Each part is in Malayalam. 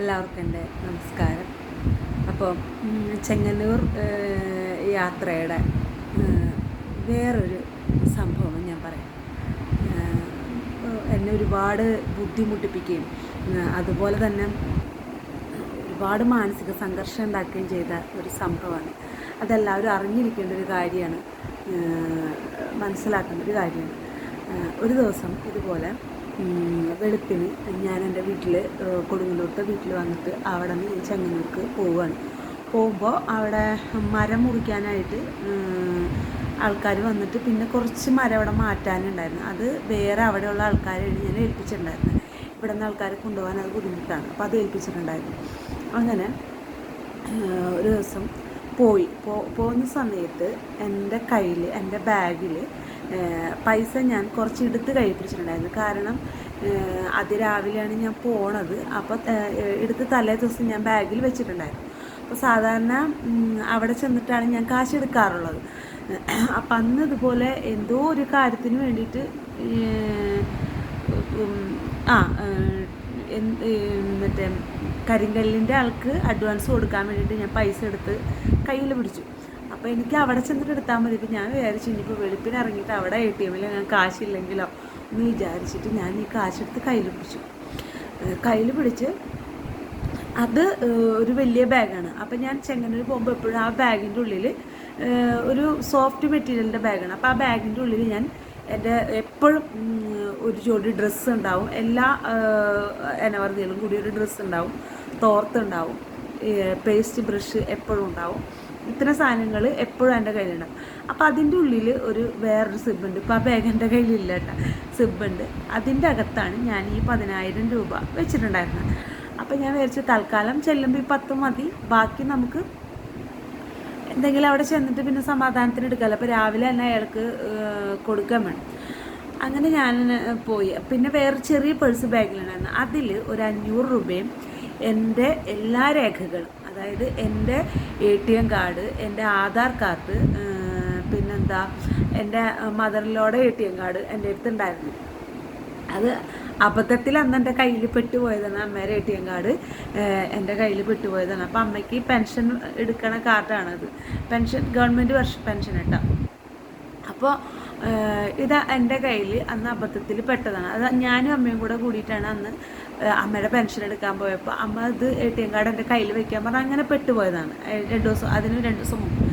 എല്ലാവർക്കും എന്റെ നമസ്കാരം. അപ്പോൾ ചെങ്ങന്നൂർ യാത്രയുടെ വേറൊരു സംഭവം ഞാൻ പറയാം. എന്നെ ഒരുപാട് ബുദ്ധിമുട്ടിപ്പിക്കുകയും അതുപോലെ തന്നെ ഒരുപാട് മാനസിക സംഘർഷം ഉണ്ടാക്കുകയും ചെയ്ത ഒരു സംഭവമാണ്. അതെല്ലാവരും അറിഞ്ഞിരിക്കേണ്ട ഒരു കാര്യമാണ് മനസ്സിലാക്കേണ്ട ഒരു കാര്യമാണ്. ഒരു ദിവസം ഇതുപോലെ വെളുപ്പിന് ഞാൻ എന്റെ വീട്ടിൽ കൊടുങ്ങല്ലൂർത്തെ വീട്ടിൽ വന്നിട്ട് അവിടെ നിന്ന് ഞാൻ ചെങ്ങന്നൂർക്ക് പോവുകയാണ് പോകുമ്പോൾ അവിടെ മരം മുറിക്കാനായിട്ട് ആൾക്കാർ വന്നിട്ട് പിന്നെ കുറച്ച് മരം അവിടെ മാറ്റാനുണ്ടായിരുന്നു. അത് വേറെ അവിടെയുള്ള ആൾക്കാരെയാണ് ഞാൻ ഏൽപ്പിച്ചിട്ടുണ്ടായിരുന്നത് ഇവിടെ നിന്ന് ആൾക്കാരെ കൊണ്ടുപോകാൻ അത് ബുദ്ധിമുട്ടാണ്. അപ്പോൾ അത് ഏൽപ്പിച്ചിട്ടുണ്ടായിരുന്നു. അങ്ങനെ ഒരു ദിവസം പോയി. പോകുന്ന സമയത്ത് എന്റെ കയ്യിൽ എന്റെ ബാഗിൽ പൈസ ഞാൻ കുറച്ച് എടുത്ത് കൈ പിടിച്ചിട്ടുണ്ടായിരുന്നു കാരണം അതിരാവിലെയാണ് ഞാൻ പോണത്. അപ്പോൾ എടുത്ത് തലേ ദിവസം ഞാൻ ബാഗിൽ വെച്ചിട്ടുണ്ടായിരുന്നു. അപ്പോൾ സാധാരണ അവിടെ ചെന്നിട്ടാണ് ഞാൻ കാശ് എടുക്കാറുള്ളത്. അപ്പം അന്ന് ഇതുപോലെ എന്തോ ഒരു കാര്യത്തിന് വേണ്ടിയിട്ട് ആ മറ്റേ കരിങ്കല്ലിന്റെ ആൾക്ക് അഡ്വാൻസ് കൊടുക്കാൻ വേണ്ടിയിട്ട് ഞാൻ പൈസ എടുത്ത് കയ്യിൽ പിടിച്ചു. അപ്പോൾ എനിക്ക് അവിടെ ചെന്നിട്ട് എടുത്താൽ മതി. ഇപ്പം ഞാൻ വിചാരിച്ചു ഇനിയിപ്പോൾ വെളുപ്പിന് ഇറങ്ങിയിട്ട് അവിടെ എ ടി എമ്മിൽ ഞാൻ കാശില്ലെങ്കിലോ എന്ന് വിചാരിച്ചിട്ട് ഞാൻ ഈ കാശെടുത്ത് കയ്യിൽ പിടിച്ചു. കയ്യിൽ പിടിച്ച് അത് ഒരു വലിയ ബാഗാണ്. അപ്പം ഞാൻ ചെങ്ങന്നൂർ പോകുമ്പോൾ എപ്പോഴും ആ ബാഗിന്റെ ഉള്ളിൽ ഒരു സോഫ്റ്റ് മെറ്റീരിയലിന്റെ ബാഗാണ്. അപ്പോൾ ആ ബാഗിന്റെ ഉള്ളിൽ ഞാൻ എന്റെ എപ്പോഴും ഒരു ജോഡി ഡ്രസ്സ് ഉണ്ടാവും. എല്ലാ എനവർദികളും കൂടി ഒരു ഡ്രസ്സ് ഉണ്ടാവും. തോർത്തുണ്ടാവും പേസ്റ്റ് ബ്രഷ് എപ്പോഴും ഉണ്ടാവും. ഇത്തരം സാധനങ്ങൾ എപ്പോഴും എന്റെ കയ്യിലുണ്ടാവും അപ്പോൾ അതിന്റെ ഉള്ളിൽ ഒരു വേറൊരു സിബുണ്ട് ഇപ്പോൾ ആ ബാഗ് എന്റെ കയ്യിലില്ല കേട്ടോ. സിബുണ്ട് അതിന്റെ അകത്താണ് ഞാൻ ഈ പതിനായിരം രൂപ വെച്ചിട്ടുണ്ടായിരുന്നത്. അപ്പോൾ ഞാൻ വിചാരിച്ചു തൽക്കാലം ചെല്ലുമ്പോൾ ഈ പത്ത് മതി. ബാക്കി നമുക്ക് എന്തെങ്കിലും അവിടെ ചെന്നിട്ട് പിന്നെ സമാധാനത്തിന് എടുക്കാമല്ലോ അപ്പോൾ രാവിലെ തന്നെ അയാൾക്ക് കൊടുക്കാൻ വേണം. അങ്ങനെ ഞാൻ പോയി. പിന്നെ വേറെ ചെറിയ പേഴ്സ് ബാഗിലുണ്ടായിരുന്നു. അതിൽ ഒരു അഞ്ഞൂറ് രൂപയും എന്റെ എല്ലാ രേഖകളും അതായത് എന്റെ എ ടി എം കാർഡ് എന്റെ ആധാർ കാർഡ് പിന്നെന്താ എന്റെ മദറിലോടെ എ ടി എം കാർഡ് എന്റെ അടുത്തുണ്ടായിരുന്നു. അത് അബദ്ധത്തിൽ അന്ന് എന്റെ കയ്യിൽ പെട്ടുപോയതാണ് അമ്മേരെ എ ടി എം കാർഡ്. എന്റെ കയ്യിൽ പെട്ടുപോയതാണ്. അപ്പം അമ്മയ്ക്ക് പെൻഷൻ എടുക്കണ കാർഡാണത് പെൻഷൻ ഗവൺമെന്റ് വർഷ പെൻഷൻ കേട്ടോ. അപ്പോൾ ഇത് എന്റെ കയ്യിൽ അന്ന് അബദ്ധത്തിൽ പെട്ടതാണ്. അത് ഞാനും അമ്മയും കൂടെ കൂടിയിട്ടാണ് അന്ന് അമ്മയുടെ പെൻഷൻ എടുക്കാൻ പോയപ്പോൾ അമ്മ അത് എ ടി എം കാർഡ് എന്റെ കയ്യിൽ വെക്കാൻ പറഞ്ഞാൽ അങ്ങനെ പെട്ടുപോയതാണ്. രണ്ട് ദിവസം അതിന് രണ്ട് ദിവസം മുമ്പ്.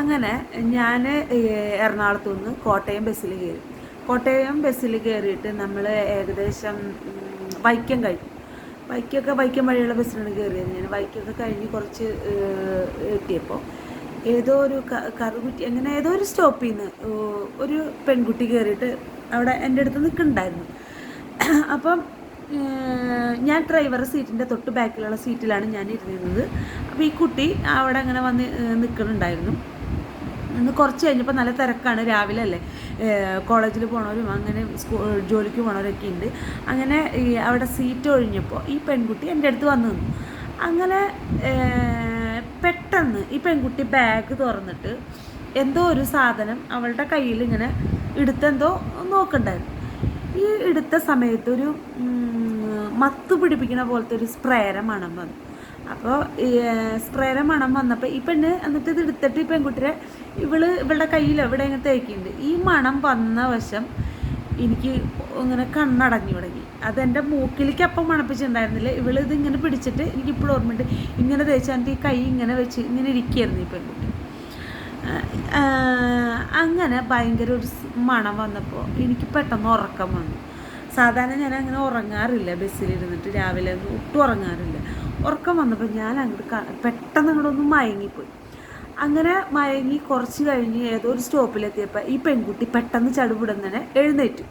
അങ്ങനെ ഞാൻ എറണാകുളത്തു നിന്ന് കോട്ടയം ബസ്സിൽ കയറി. കോട്ടയം ബസ്സിൽ കയറിയിട്ട് നമ്മൾ ഏകദേശം വൈക്കം കഴിഞ്ഞു. വൈക്കൊക്കെ വൈക്കം വഴിയുള്ള ബസ്സിലാണ് കയറിയത്. ഞാൻ വൈക്കൊക്കെ കഴിഞ്ഞ് കുറച്ച് എത്തിയപ്പോൾ ഏതോ ഒരു കറുകുറ്റി അങ്ങനെ ഏതോ ഒരു സ്റ്റോപ്പിൽ നിന്ന് ഒരു പെൺകുട്ടി കയറിയിട്ട് അവിടെ എന്റെ അടുത്ത് നിൽക്കുന്നുണ്ടായിരുന്നു. അപ്പം ഞാൻ ഡ്രൈവറുടെ സീറ്റിന്റെ തൊട്ട് ബാക്കിലുള്ള സീറ്റിലാണ് ഞാൻ ഇരുന്നിരുന്നത് അപ്പോൾ ഈ കുട്ടി അവിടെ അങ്ങനെ വന്ന് നിൽക്കുന്നുണ്ടായിരുന്നു. ഇന്ന് കുറച്ച് കഴിഞ്ഞപ്പോൾ നല്ല തിരക്കാണ് രാവിലെ അല്ലേ? കോളേജിൽ പോണവരും അങ്ങനെ സ്കൂൾ ജോലിക്ക് പോണവരൊക്കെ ഉണ്ട് അങ്ങനെ ഈ അവിടെ സീറ്റ് ഒഴിഞ്ഞപ്പോൾ ഈ പെൺകുട്ടി എന്റെ അടുത്ത് വന്നു നിന്നു. അങ്ങനെ പെട്ടെന്ന് ഈ പെൺകുട്ടി ബാഗ് തുറന്നിട്ട് എന്തോ ഒരു സാധനം അവളുടെ കയ്യിൽ ഇങ്ങനെ എടുത്തെന്തോ നോക്കണ്ടായിരുന്നു. ഈ എടുത്ത സമയത്ത് ഒരു മത്ത് പിടിപ്പിക്കുന്ന പോലത്തെ ഒരു സ്പ്രേരമാണ് മണം വന്നു. അപ്പോൾ സ്പ്രേയുടെ മണം വന്നപ്പോൾ ഈ പെണ്ണ് എന്നിട്ട് ഇത് എടുത്തിട്ട് ഈ പെൺകുട്ടിയെ ഇവൾ ഇവളുടെ കയ്യിൽ ഇവിടെ ഇങ്ങനെ തേക്കിയിട്ടുണ്ട് ഈ മണം വന്ന വശം എനിക്ക് ഇങ്ങനെ കണ്ണടഞ്ഞു തുടങ്ങി. അതെന്റെ മൂക്കിലേക്ക് അപ്പം മണപ്പിച്ചിട്ടുണ്ടായിരുന്നില്ല. ഇത് ഇങ്ങനെ പിടിച്ചിട്ട് എനിക്ക് ഇപ്പോൾ ഓർമ്മയുണ്ട്. ഇങ്ങനെ തേച്ചാൽ ഈ കൈ ഇങ്ങനെ വെച്ച് ഇങ്ങനെ ഇരിക്കുകയായിരുന്നു ഈ പെൺകുട്ടി. അങ്ങനെ ഭയങ്കര ഒരു മണം വന്നപ്പോൾ എനിക്ക് പെട്ടെന്ന് ഉറക്കം വന്നു. സാധാരണ ഞാൻ അങ്ങനെ ഉറങ്ങാറില്ല ബസ്സിലിരുന്നിട്ട്. രാവിലെ ഒട്ടും ഉറങ്ങാറില്ല. ഉറക്കം വന്നപ്പോൾ ഞാൻ അങ്ങോട്ട് പെട്ടെന്ന് അങ്ങോട്ടൊന്ന് മയങ്ങിപ്പോയി. അങ്ങനെ മയങ്ങി കുറച്ച് കഴിഞ്ഞ് ഏതോ ഒരു സ്റ്റോപ്പിലെത്തിയപ്പോൾ ഈ പെൺകുട്ടി പെട്ടെന്ന് ചടുപിടുന്നനെ എഴുന്നേറ്റു.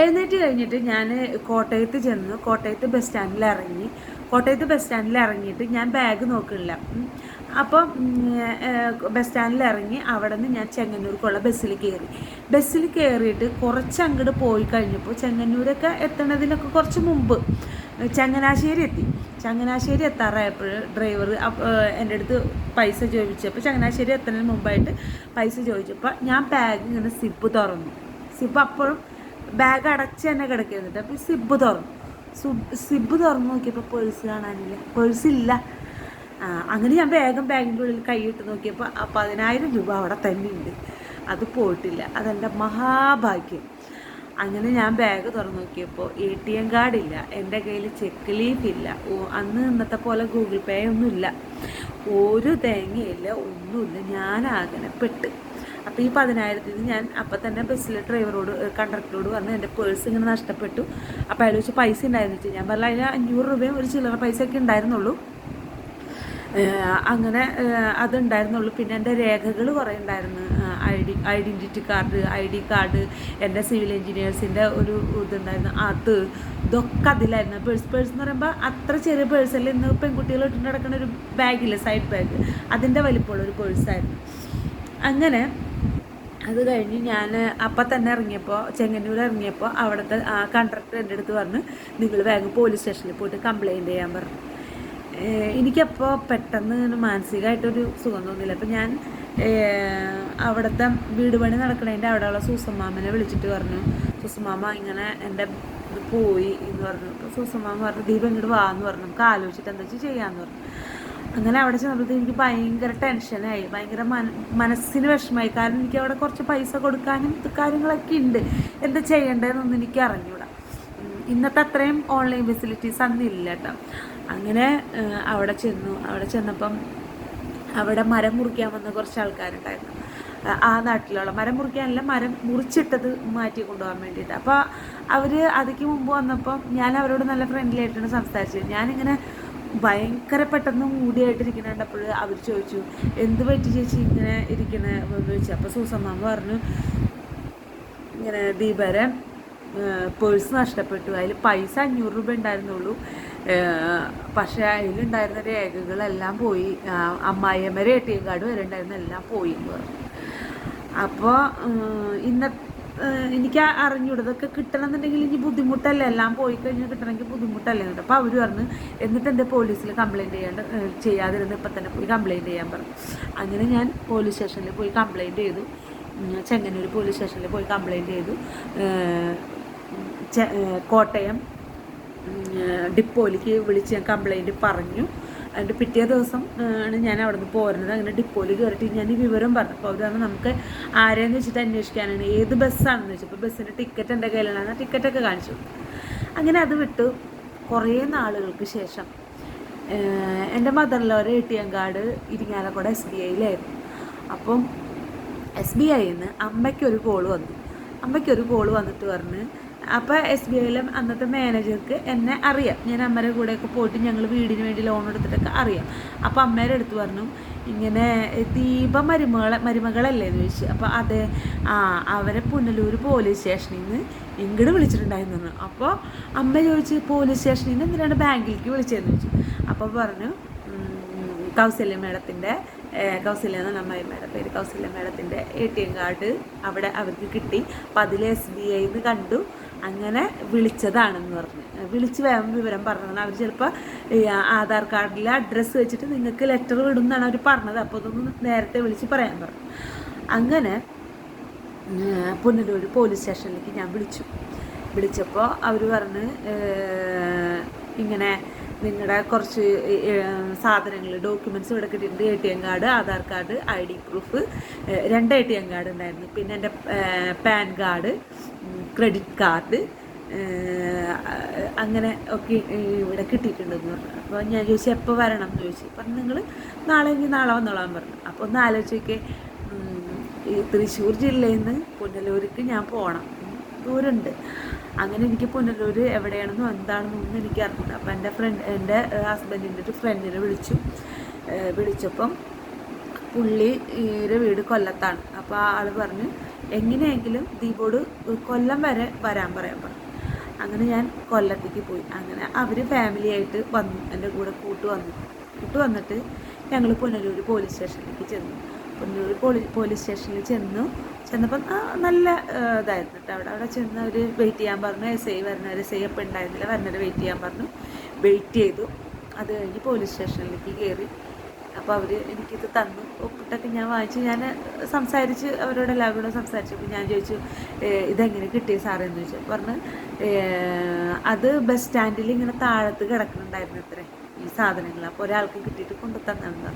എഴുന്നേറ്റ് കഴിഞ്ഞിട്ട് ഞാൻ കോട്ടയത്ത് ചെന്ന് കോട്ടയത്ത് ബസ് സ്റ്റാൻഡിൽ ഇറങ്ങി. കോട്ടയത്ത് ബസ് സ്റ്റാൻഡിൽ ഇറങ്ങിയിട്ട് ഞാൻ ബാഗ് നോക്കണില്ല. അപ്പം ബസ് സ്റ്റാൻഡിൽ ഇറങ്ങി അവിടെ നിന്ന് ഞാൻ ചെങ്ങന്നൂർക്കുള്ള ബസ്സിൽ കയറി. ബസ്സിൽ കയറിയിട്ട് കുറച്ച് അങ്ങോട്ട് പോയി കഴിഞ്ഞപ്പോൾ ചെങ്ങന്നൂരൊക്കെ എത്തണതിനൊക്കെ കുറച്ച് മുമ്പ്. ചങ്ങനാശ്ശേരി എത്തി. ചങ്ങനാശ്ശേരി എത്താറായപ്പോൾ ഡ്രൈവർ എന്റെ അടുത്ത് പൈസ ചോദിച്ചപ്പോൾ ചങ്ങനാശ്ശേരി എത്തുന്നതിന് മുമ്പായിട്ട് പൈസ ചോദിച്ചപ്പോൾ ഞാൻ ബാഗ് ഇങ്ങനെ സിപ്പ് തുറന്നു. സിപ്പ് അപ്പോഴും ബാഗ് അടച്ച് തന്നെ കിടക്കുന്നുണ്ട് അപ്പോൾ സിബ് തുറന്നു. സിബ് തുറന്ന് നോക്കിയപ്പോൾ പേഴ്സ് കാണാനില്ല. പേഴ്സ് ഇല്ല. അങ്ങനെ ഞാൻ വേഗം ബാഗിന്റെ ഉള്ളിൽ കൈയിട്ട് നോക്കിയപ്പോൾ പതിനായിരം രൂപ അവിടെ തന്നെ ഉണ്ട്. അത് പോയിട്ടില്ല. അതെന്റെ മഹാഭാഗ്യം. അങ്ങനെ ഞാൻ ബാഗ് തുറന്നു നോക്കിയപ്പോൾ എ ടി എം കാർഡില്ല എന്റെ കയ്യിൽ ചെക്ക് ലീഫ് ഇല്ല. അന്ന് ഇന്നത്തെ പോലെ ഗൂഗിൾ പേ ഒന്നുമില്ല ഒരു തേങ്ങയില്ല ഒന്നുമില്ല. ഞാൻ ആകെ പെട്ട്. അപ്പോൾ ഈ പതിനായിരത്തിന് ഞാൻ അപ്പം തന്നെ ബസ്സിലെ ഡ്രൈവറോട് കണ്ടക്ടറോട് പറഞ്ഞു എന്റെ പേഴ്സ് ഇങ്ങനെ നഷ്ടപ്പെട്ടു. അപ്പോൾ അയാൾ വെച്ച് പൈസ ഉണ്ടായിരുന്നു ഞാൻ പറഞ്ഞ അതിൽ അഞ്ഞൂറ് രൂപയും ഒരു ചില്ലറ പൈസയൊക്കെ ഉണ്ടായിരുന്നുള്ളൂ അങ്ങനെ അതുണ്ടായിരുന്നുള്ളൂ പിന്നെ എന്റെ രേഖകൾ കുറേ ഉണ്ടായിരുന്നു I D identity card I D card എന്റെ സിവിൽ എഞ്ചിനീയേഴ്സിന്റെ ഒരു ഇതുണ്ടായിരുന്നു. അത് ഇതൊക്കെ അതിലായിരുന്നു. പേഴ്സ് പേഴ്സ് എന്ന് പറയുമ്പോൾ അത്ര ചെറിയ പേഴ്സല്ല ഇന്ന് പെൺകുട്ടികൾ ഇട്ടിട്ട് നടക്കുന്ന ഒരു ബാഗില്ലേ സൈഡ് ബാഗ് അതിന്റെ വലിപ്പമുള്ള ഒരു പേഴ്സായിരുന്നു അങ്ങനെ അത് കഴിഞ്ഞ് ഞാൻ അപ്പം തന്നെ ഇറങ്ങിയപ്പോൾ ചെങ്ങന്നൂർ ഇറങ്ങിയപ്പോൾ അവിടുത്തെ ആ കണ്ടക്ടർ എന്റെ അടുത്ത് പറഞ്ഞ് നിങ്ങൾ വേഗം പോലീസ് സ്റ്റേഷനിൽ പോയിട്ട് കംപ്ലയിന്റ് ചെയ്യാൻ പറഞ്ഞു. എനിക്കപ്പോൾ പെട്ടെന്ന് മാനസികമായിട്ടൊരു സുഖം തോന്നിയില്ല. അപ്പം ഞാൻ അവിടുത്തെ വീട് പണി നടക്കണതിന്റെ അവിടെയുള്ള സൂസമ്മാമനെ വിളിച്ചിട്ട് പറഞ്ഞു. സൂസമ്മാമ ഇങ്ങനെ എന്റെ ഇത് പോയി എന്ന് പറഞ്ഞു. അപ്പോൾ സൂസമ്മാമ പറഞ്ഞു ദീപം ഇങ്ങോട്ട് വാ എന്ന് പറഞ്ഞു. നമുക്ക് ആലോചിച്ചിട്ട് എന്താ വെച്ചാൽ ചെയ്യാമെന്ന് പറഞ്ഞു. അങ്ങനെ അവിടെ ചെന്നപ്പോഴത്തേക്ക് എനിക്ക് ഭയങ്കര ടെൻഷനായി ഭയങ്കര മന മനസ്സിന് വിഷമമായി. കാരണം എനിക്ക് അവിടെ കുറച്ച് പൈസ കൊടുക്കാനും കാര്യങ്ങളൊക്കെ ഉണ്ട്. എന്താ ചെയ്യേണ്ടതെന്നൊന്നും എനിക്ക് അറിഞ്ഞൂടാ. ഇന്നത്തെ അത്രയും ഓൺലൈൻ ഫെസിലിറ്റീസ് അന്നില്ല കേട്ടോ അങ്ങനെ അവിടെ ചെന്നു. അവിടെ ചെന്നപ്പം അവിടെ മരം മുറിക്കാൻ വന്ന കുറച്ച് ആൾക്കാരുണ്ടായിരുന്നു. ആ- നാട്ടിലുള്ള മരം മുറിക്കാനല്ല മരം മുറിച്ചിട്ടത് മാറ്റി കൊണ്ടുപോകാൻ വേണ്ടിയിട്ട്. അപ്പോൾ അവർ അതിക്ക് മുമ്പ് വന്നപ്പോൾ ഞാൻ അവരോട് നല്ല ഫ്രണ്ട്ലി ആയിട്ടാണ് സംസാരിച്ചത്. ഞാനിങ്ങനെ ഭയങ്കര പെട്ടെന്ന് മൂടിയായിട്ടിരിക്കുന്ന കണ്ടപ്പോൾ അവർ ചോദിച്ചു എന്ത് പറ്റി ചേച്ചി ഇങ്ങനെ ഇരിക്കണേ എന്ന് ചോദിച്ചു. അപ്പോൾ സൂസമ്മ പറഞ്ഞു ഇങ്ങനെ ദീപരെ പേഴ്സ് നഷ്ടപ്പെട്ടു. അതിൽ പൈസ അഞ്ഞൂറ് രൂപ ഉണ്ടായിരുന്നുള്ളൂ. പക്ഷേ അതിലുണ്ടായിരുന്ന രേഖകളെല്ലാം പോയി. അമ്മായിയമ്മരെ എ ടി എം കാർഡ് വരെ ഉണ്ടായിരുന്ന എല്ലാം പോയി എന്ന് പറഞ്ഞു. അപ്പോൾ ഇന്ന എനിക്ക് അറിഞ്ഞൂടെ ഇതൊക്കെ കിട്ടണമെന്നുണ്ടെങ്കിൽ ഇനി ബുദ്ധിമുട്ടല്ലേ? എല്ലാം പോയി കഴിഞ്ഞാൽ കിട്ടണമെങ്കിൽ ബുദ്ധിമുട്ടല്ലേ എന്നിട്ട് അപ്പോൾ അവർ പറഞ്ഞു എന്നിട്ട് എന്റെ പോലീസിൽ കംപ്ലയിന്റ് ചെയ്യാണ്ട് ചെയ്യാതിരുന്ന് ഇപ്പം തന്നെ പോയി കംപ്ലയിന്റ് ചെയ്യാൻ പറഞ്ഞു. അങ്ങനെ ഞാൻ പോലീസ് സ്റ്റേഷനിൽ പോയി കംപ്ലയിന്റ് ചെയ്തു. ചെങ്ങന്നൂർ പോലീസ് സ്റ്റേഷനിൽ പോയി കംപ്ലയിന്റ് ചെയ്തു. കോട്ടയം ഡിപ്പോയിലേക്ക് വിളിച്ച് ഞാൻ കംപ്ലൈന്റ് പറഞ്ഞു. അതിന്റെ പിറ്റേ ദിവസം ആണ് ഞാൻ അവിടെ നിന്ന് പോരുന്നത്. അങ്ങനെ ഡിപ്പോയിൽ കയറിയിട്ട് ഞാൻ ഈ വിവരം പറഞ്ഞു. അപ്പോൾ അവർ പറഞ്ഞു നമുക്ക് ആരെയെന്ന് വെച്ചിട്ട് അന്വേഷിക്കാനാണ്. ഏത് ബസ്സാണെന്ന് വെച്ചപ്പോൾ ബസ്സിന്റെ ടിക്കറ്റ് എന്റെ കയ്യിലാണ്. ടിക്കറ്റൊക്കെ കാണിച്ചു. അങ്ങനെ അത് വിട്ടു. കുറേ നാളുകൾക്ക് ശേഷം എന്റെ മദറിലൊരു A T M card Irinjalakuda S B ഐയിലായിരുന്നു അപ്പം എസ് ബി ഐയിൽ നിന്ന് അമ്മയ്ക്കൊരു കോൾ വന്നു. അമ്മയ്ക്കൊരു കോൾ വന്നിട്ട് പറഞ്ഞ് അപ്പോൾ എസ് ബി ഐയിലെ അന്നത്തെ മാനേജർക്ക് എന്നെ അറിയാം. ഞാൻ അമ്മയുടെ കൂടെയൊക്കെ പോയിട്ട് ഞങ്ങൾ വീടിന് വേണ്ടി ലോൺ എടുത്തിട്ടൊക്കെ അറിയാം. അപ്പോൾ അമ്മയുടെ അടുത്ത് പറഞ്ഞു ഇങ്ങനെ ദീപ മരുമകളെ മരുമകളല്ലേ? എന്ന് ചോദിച്ചു. അപ്പോൾ അതെ ആ അവരെ പുനലൂർ പോലീസ് സ്റ്റേഷനിൽ നിന്ന് ഇങ്ങോട്ട് വിളിച്ചിട്ടുണ്ടായിരുന്നു. അപ്പോൾ അമ്മ ചോദിച്ചു പോലീസ് സ്റ്റേഷനിൽ നിന്ന് എന്തിനാണ് ബാങ്കിലേക്ക് വിളിച്ചതെന്ന്? ചോദിച്ചു. അപ്പോൾ പറഞ്ഞു കൗസല്യ മേഡത്തിന്റെ കൗസല്യ എന്ന അമ്മായി മേഡം പേര്. കൗസല്യ മേഡത്തിന്റെ എ ടി എം കാർഡ് അവിടെ അവർക്ക് കിട്ടി. അപ്പോൾ അതിൽ എസ് ബി ഐന്ന് കണ്ടു. അങ്ങനെ വിളിച്ചതാണെന്ന് പറഞ്ഞു. വിളിച്ച് വേഗം വിവരം പറഞ്ഞതാണ്. അവർ ചിലപ്പോൾ ആധാർ കാർഡിൽ അഡ്രസ്സ് വെച്ചിട്ട് നിങ്ങൾക്ക് ലെറ്റർ വിടും എന്നാണ് അവർ പറഞ്ഞത്. അപ്പോൾ അതൊന്ന് നേരത്തെ വിളിച്ച് പറയാൻ പറഞ്ഞു. അങ്ങനെ പുനലൂർ പോലീസ് സ്റ്റേഷനിലേക്ക് ഞാൻ വിളിച്ചു. വിളിച്ചപ്പോൾ അവർ പറഞ്ഞ് ഇങ്ങനെ നിങ്ങളുടെ കുറച്ച് സാധനങ്ങൾ ഡോക്യുമെന്റ്സ് ഇവിടെ കിട്ടിയിട്ടുണ്ട്. A T M card Aadhaar card I D proof രണ്ട് എ ടി എം കാർഡ് ഉണ്ടായിരുന്നു. പിന്നെ എന്റെ പാൻ കാർഡ് ക്രെഡിറ്റ് കാർഡ് അങ്ങനെ ഒക്കെ ഇവിടെ കിട്ടിയിട്ടുണ്ടെന്ന് പറഞ്ഞു. അപ്പോൾ ഞാൻ ചോദിച്ചു എപ്പോൾ വരണം? എന്ന് ചോദിച്ചു. പറഞ്ഞു നിങ്ങൾ നാളെ ഇനി നാളെ വന്നോളാൻ പറഞ്ഞു. അപ്പോൾ ഒന്ന് ആലോചിക്കേ ഈ തൃശ്ശൂർ ജില്ലയിൽ നിന്ന് പുനലൂർക്ക് ഞാൻ പോകണം ദൂരമുണ്ട് അങ്ങനെ എനിക്ക് പുനലൂർ എവിടെയാണെന്നും എനിക്ക് അറിഞ്ഞില്ല. അപ്പം എന്റെ ഫ്രണ്ട് എന്റെ ഹസ്ബൻഡിന്റെ ഒരു ഫ്രണ്ടിനെ വിളിച്ചു. വിളിച്ചപ്പം പുള്ളിയുടെ വീട് കൊല്ലത്താണ്. അപ്പോൾ ആൾ പറഞ്ഞു എങ്ങനെയെങ്കിലും ദീപോട് കൊല്ലം വരെ വരാൻ പറയാൻ പറഞ്ഞു അങ്ങനെ ഞാൻ കൊല്ലത്തേക്ക് പോയി. അങ്ങനെ അവർ ഫാമിലിയായിട്ട് വന്നു എന്റെ കൂടെ കൂട്ട് വന്നു. കൂട്ട് വന്നിട്ട് ഞങ്ങൾ പുനലൂർ പോലീസ് സ്റ്റേഷനിലേക്ക് ചെന്നു. പുനലൂർ പോലീസ് സ്റ്റേഷനിൽ ചെന്നു ചെന്നപ്പം നല്ല ഇതായിരുന്നു കേട്ടോ. അവിടെ അവിടെ ചെന്ന് അവർ വെയിറ്റ് ചെയ്യാൻ പറഞ്ഞു. എസ് ഐ വരുന്നവർ എസ് ഐ അപ്പം ഉണ്ടായിരുന്നില്ല. വരുന്നവർ വെയിറ്റ് ചെയ്യാൻ പറഞ്ഞു. വെയിറ്റ് ചെയ്തു. അത് കഴിഞ്ഞ് പോലീസ് സ്റ്റേഷനിലേക്ക് കയറി അപ്പോൾ അവർ എനിക്കിത് തന്നു. ഒപ്പിട്ടൊക്കെ ഞാൻ വാങ്ങിച്ചു. ഞാൻ സംസാരിച്ച് അവരോട് എല്ലാവരും കൂടെ സംസാരിച്ചപ്പോൾ ഞാൻ ചോദിച്ചു "ഏഹ് ഇതെങ്ങനെ കിട്ടിയ സാറേ? എന്ന് ചോദിച്ചു. പറഞ്ഞ് അത് ബസ് സ്റ്റാൻഡിൽ ഇങ്ങനെ താഴത്ത് കിടക്കുന്നുണ്ടായിരുന്നു അത്രേ. ഈ സാധനങ്ങൾ അപ്പോൾ ഒരാൾക്ക് കിട്ടിയിട്ട് കൊണ്ടു തന്നെന്ന്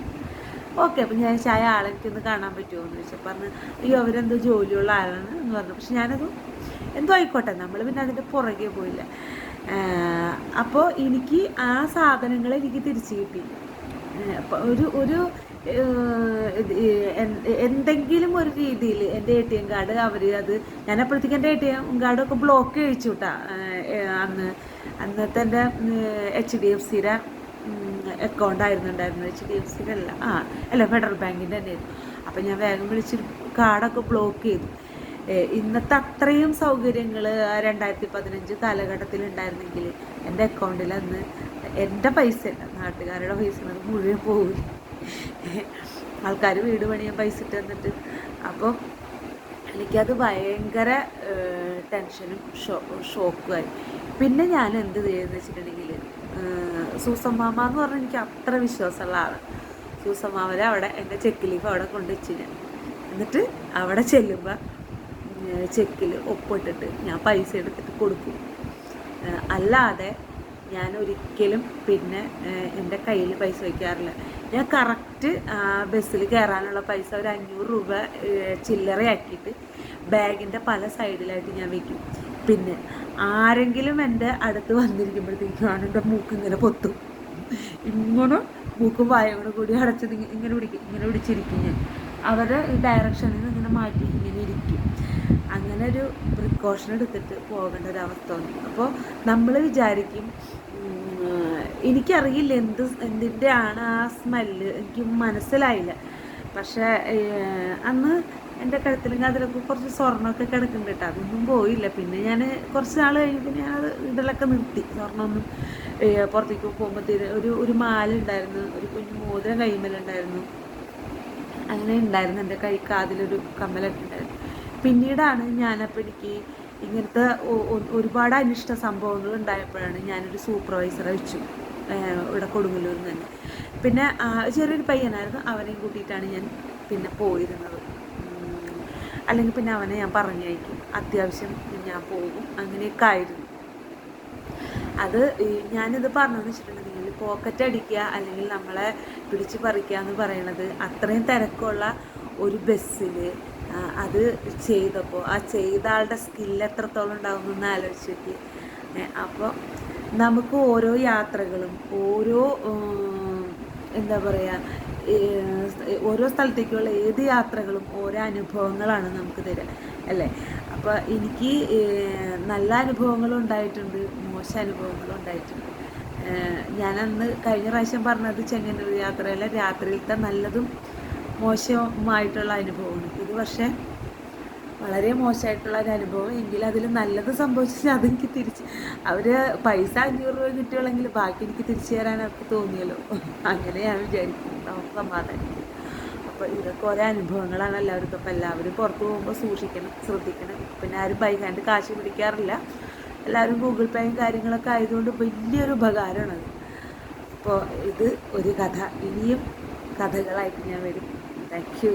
ഓക്കെ അപ്പം ഞാൻ ചായ ആളെനിക്ക് ഒന്ന് കാണാൻ പറ്റുമോ എന്ന് ചോദിച്ചു. പറഞ്ഞ് അയ്യോ അവരെന്തോ ജോലിയുള്ള ആളാണ് എന്ന് പറഞ്ഞു. പക്ഷെ ഞാനത് എന്തോ ആയിക്കോട്ടെ നമ്മൾ പിന്നെ അതിന്റെ പുറകെ പോയില്ല. അപ്പോൾ എനിക്ക് ആ സാധനങ്ങൾ എനിക്ക് തിരിച്ചു കിട്ടി. ഒരു ഒരു എന്തെങ്കിലും ഒരു രീതിയിൽ എന്റെ എ ടി എം കാർഡ് അവർ അത് ഞാൻ അപ്പോഴത്തേക്ക് എന്റെ എ ടി എം കാർഡൊക്കെ ബ്ലോക്ക് കഴിച്ചു കേട്ടാ അന്ന് അന്നത്തെ എന്റെ എച്ച് ഡി എഫ് സിയുടെ അക്കൗണ്ട് ആയിരുന്നു ഉണ്ടായിരുന്നത് എച്ച് ഡി എഫ് സിയുടെ അല്ല ആ അല്ല ഫെഡറൽ ബാങ്കിന്റെ തന്നെ ആയിരുന്നു അപ്പം ഞാൻ വേഗം വിളിച്ച് കാർഡൊക്കെ ബ്ലോക്ക് ചെയ്തു. ഇന്നത്തെ അത്രയും സൗകര്യങ്ങൾ രണ്ടായിരത്തി പതിനഞ്ച് കാലഘട്ടത്തിൽ ഉണ്ടായിരുന്നെങ്കിൽ എന്റെ അക്കൗണ്ടിൽ അന്ന് എന്റെ പൈസ അല്ല നാട്ടുകാരുടെ പൈസ അത് മുഴുവൻ പോകില്ല ആൾക്കാർ വീട് പണിയാൻ പൈസ ഇട്ട് തന്നിട്ട്. അപ്പോൾ എനിക്കത് ഭയങ്കര ടെൻഷനും ഷോ ഷോക്കുമായി. പിന്നെ ഞാൻ എന്ത് ചെയ്യുന്നത് വെച്ചിട്ടുണ്ടെങ്കിൽ സൂസൻ മാമ എന്ന് പറഞ്ഞാൽ എനിക്ക് അത്ര വിശ്വാസമുള്ള ആളാണ് സൂസമ്മാമരെ അവിടെ എന്റെ ചെക്ക് ലീഫ് അവിടെ കൊണ്ടു വെച്ചു ഞാൻ എന്നിട്ട് അവിടെ ചെല്ലുമ്പോൾ ചെക്കിൽ ഒപ്പിട്ടിട്ട് ഞാൻ പൈസ എടുത്തിട്ട് കൊടുക്കും. അല്ലാതെ ഞാൻ ഒരിക്കലും പിന്നെ എന്റെ കയ്യിൽ പൈസ വയ്ക്കാറില്ല. ഞാൻ കറക്റ്റ് ബസ്സിൽ കയറാനുള്ള പൈസ ഒരു അഞ്ഞൂറ് രൂപ ചില്ലറയാക്കിയിട്ട് ബാഗിന്റെ പല സൈഡിലായിട്ട് ഞാൻ വയ്ക്കും. പിന്നെ ആരെങ്കിലും എന്റെ അടുത്ത് വന്നിരിക്കുമ്പോഴത്തേക്കാണ് എന്റെ മൂക്ക് ഇങ്ങനെ പൊത്തും. ഇങ്ങനെ മൂക്കും വായോട് കൂടെ അടച്ചത് ഇങ്ങ- ഇങ്ങനെ പിടിക്കും ഇങ്ങനെ പിടിച്ചിരിക്കും ഞാൻ. അവരെ ഡയറക്ഷനിൽ നിന്ന് ഇങ്ങനെ മാറ്റി ഇങ്ങനെ ഇരിക്കും. അങ്ങനെ ഒരു പ്രിക്കോഷൻ എടുത്തിട്ട് പോകേണ്ട ഒരു അവസ്ഥ വന്നു. അപ്പോൾ നമ്മൾ വിചാരിക്കും എനിക്കറിയില്ല എന്ത് എന്തിന്റെ ആണ് ആ സ്മെല്ല് എനിക്ക് മനസ്സിലായില്ല. പക്ഷേ അന്ന് എന്റെ കഴുത്തിലും അതിലൊക്കെ കുറച്ച് സ്വർണമൊക്കെ കിടക്കുന്നുണ്ട് കേട്ടോ. അതൊന്നും പോയില്ല. പിന്നെ ഞാൻ കുറച്ച് നാൾ കഴിഞ്ഞപ്പോൾ ഞാൻ അത് ഇടലൊക്കെ നിർത്തി. സ്വർണമൊന്നും പുറത്തേക്ക് പോകുമ്പോഴത്തേന് ഒരു ഒരു മാല ഉണ്ടായിരുന്നു. ഒരു കുഞ്ഞു മോതിരം കൈമലുണ്ടായിരുന്നു. അങ്ങനെ ഉണ്ടായിരുന്നു. എന്റെ കൈ കാതിലൊരു കമ്മലൊക്കെ ഉണ്ടായിരുന്നു പിന്നീടാണ് ഞാനപ്പോൾ എനിക്ക് ഇങ്ങനത്തെ ഒരുപാട് അനിഷ്ട സംഭവങ്ങൾ ഉണ്ടായപ്പോഴാണ് ഞാനൊരു സൂപ്പർവൈസറെ വെച്ചു. ഇവിടെ കൊടുങ്ങല്ലൂരിൽ നിന്ന് തന്നെ. പിന്നെ ചെറിയൊരു പയ്യനായിരുന്നു. അവനെയും കൂട്ടിയിട്ടാണ് ഞാൻ പിന്നെ പോയിരുന്നത്. അല്ലെങ്കിൽ പിന്നെ അവനെ ഞാൻ പറഞ്ഞയക്കും. അത്യാവശ്യം ഞാൻ പോകും. അങ്ങനെയൊക്കെ ആയിരുന്നു. അത് ഞാനിത് പറഞ്ഞതെന്ന് വെച്ചിട്ടുണ്ടെങ്കിൽ പോക്കറ്റ് അടിക്കുക അല്ലെങ്കിൽ നമ്മളെ പിടിച്ച് പറിക്കുക എന്ന് പറയുന്നത് അത്രയും തിരക്കുള്ള ഒരു ബസ്സിൽ അത് ചെയ്തപ്പോൾ ആ ചെയ്ത ആളുടെ സ്കില്ല് എത്രത്തോളം ഉണ്ടാവും എന്ന് ആലോചിച്ചിട്ട് അപ്പോൾ നമുക്ക് ഓരോ യാത്രകളും ഓരോ എന്താ പറയുക ഓരോ സ്ഥലത്തേക്കുള്ള ഏത് യാത്രകളും ഓരോ അനുഭവങ്ങളാണ് നമുക്ക് തരിക അല്ലേ? അപ്പോൾ എനിക്ക് നല്ല അനുഭവങ്ങളും ഉണ്ടായിട്ടുണ്ട് മോശം അനുഭവങ്ങളും ഉണ്ടായിട്ടുണ്ട്. ഞാനന്ന് കഴിഞ്ഞ പ്രാവശ്യം പറഞ്ഞത് ചെങ്ങന്നൂർ യാത്രയിലെ രാത്രിയിലത്തെ നല്ലതും മോശമായിട്ടുള്ള അനുഭവമാണ്. ഇത് പക്ഷേ വളരെ മോശമായിട്ടുള്ള ഒരു അനുഭവം. എങ്കിലും അതിൽ നല്ലത് സംഭവിച്ചാൽ അതെനിക്ക് തിരിച്ച് അവർ പൈസ അഞ്ഞൂറ് രൂപ കിട്ടുകയാണെങ്കിൽ ബാക്കി എനിക്ക് തിരിച്ചു തരാൻ അവർക്ക് തോന്നിയല്ലോ. അങ്ങനെ ഞാൻ വിചാരിക്കുന്നു. നമുക്ക് സമാധാനിക്കും. അപ്പോൾ ഇതൊക്കെ ഓരോ അനുഭവങ്ങളാണ് എല്ലാവർക്കും. അപ്പോൾ എല്ലാവരും പുറത്ത് പോകുമ്പോൾ സൂക്ഷിക്കണം ശ്രദ്ധിക്കണം. പിന്നെ ആരും ബൈക്കാണ്ട് കാശ് പിടിക്കാറില്ല. എല്ലാവരും ഗൂഗിൾ പേയും കാര്യങ്ങളൊക്കെ ആയതുകൊണ്ട് വലിയൊരു ഉപകാരമാണത് അപ്പോൾ ഇത് ഒരു കഥ. ഇനിയും കഥകളായിട്ട് ഞാൻ വരും. Thank you